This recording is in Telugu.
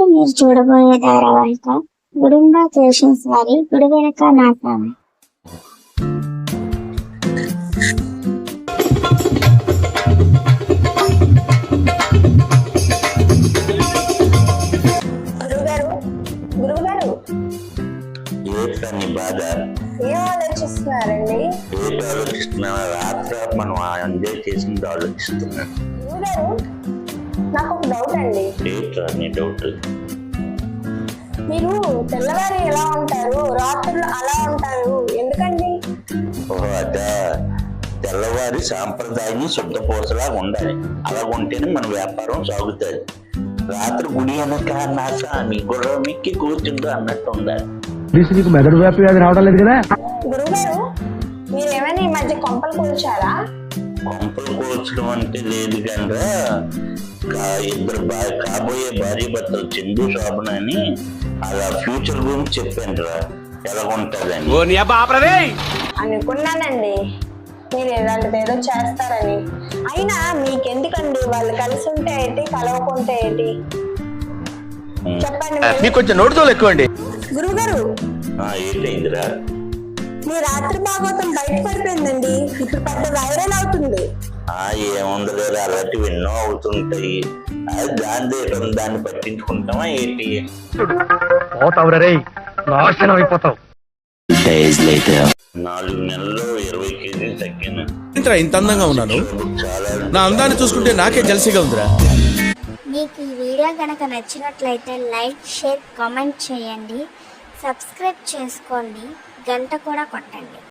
ఇప్పుడు మీరు చూడబోయే ధారావాహిక గుడుంబ క్రియేషన్స్ వారి గుడి వెనక నాటకం గురుగారు గురుగారు ఏంటా నీ బాధ? ఏం ఆలోచిస్తున్నారండి? ఏంటి ఆలోచిస్తున్నాను రాత్రి మనం ఎంజాయ్ చేసింది ఆలోచిస్తున్నాను గురుగారు నాకు ఒక డౌట్ అండి ఏంట్రా నీ డౌట్ మీరు తెల్లవారి ఎలా ఉంటారు? రాత్రులు అలా ఉంటారు. ఎందుకండి? అదా. తెల్లవారి సాంప్రదాయం శుద్ధపూసలా ఉండాలి. అలా ఉంటేనే మన వ్యాపారం సాగుతుంది. రాత్రి గుడి వెనక నా స్వామి గుర్రం ఎక్కి కూర్చుంటూ అన్నట్టు ఉండాలి. నీకు మెదడు వ్యాపి వ్యాధి రావడం లేదు కదా? గురుగారు మీరు ఏమైనా ఈ మధ్య కొంపలు కూల్చారా? కొంపలు కూర్చడం అంటే లేదు కనుక ఇద్దరు కాబోయే భార్య భర్తలు చందు శోభన అని అలా ఫ్యూచర్ గురించి చెప్పాను రా ఎలా ఉంటుందని. అనుకున్నానండి. మీరు ఇలాంటిది ఏదో చేస్తారని. అయినా మీకెందుకండి? వాళ్ళు కలిసి ఉంటే ఏంటి? కలవకుంటే ఏంటి? చెప్పండి మీరు. మీకు కొంచెం నోటితో ఎక్కువ అండి గురువుగారు ఆ, ఏంటైందిరా మీ రాత్రి భాగవతం బయటపడిపోయిందండి. ఇప్పుడు పెద్ద వైరల్ ఏముంది లేదా అలాంటివి ఎన్నో అవుతుంటాయి. అది దాని దాన్ని పట్టించుకుంటామా ఏంటి? పోతావు రే నాశనం అయిపోతావు. నాలుగు నెలల్లో ఇరవై కేజీలు తగ్గాను. ఏంట్రా ఇంత అందంగా ఉన్నాను? చాలా నా అందాన్ని చూసుకుంటే నాకే జలసిగా ఉందిరా. మీకు ఈ వీడియో కనుక నచ్చినట్లయితే లైక్ షేర్ కామెంట్ చేయండి. సబ్స్క్రైబ్ చేసుకోండి. గంట కూడా కొట్టండి.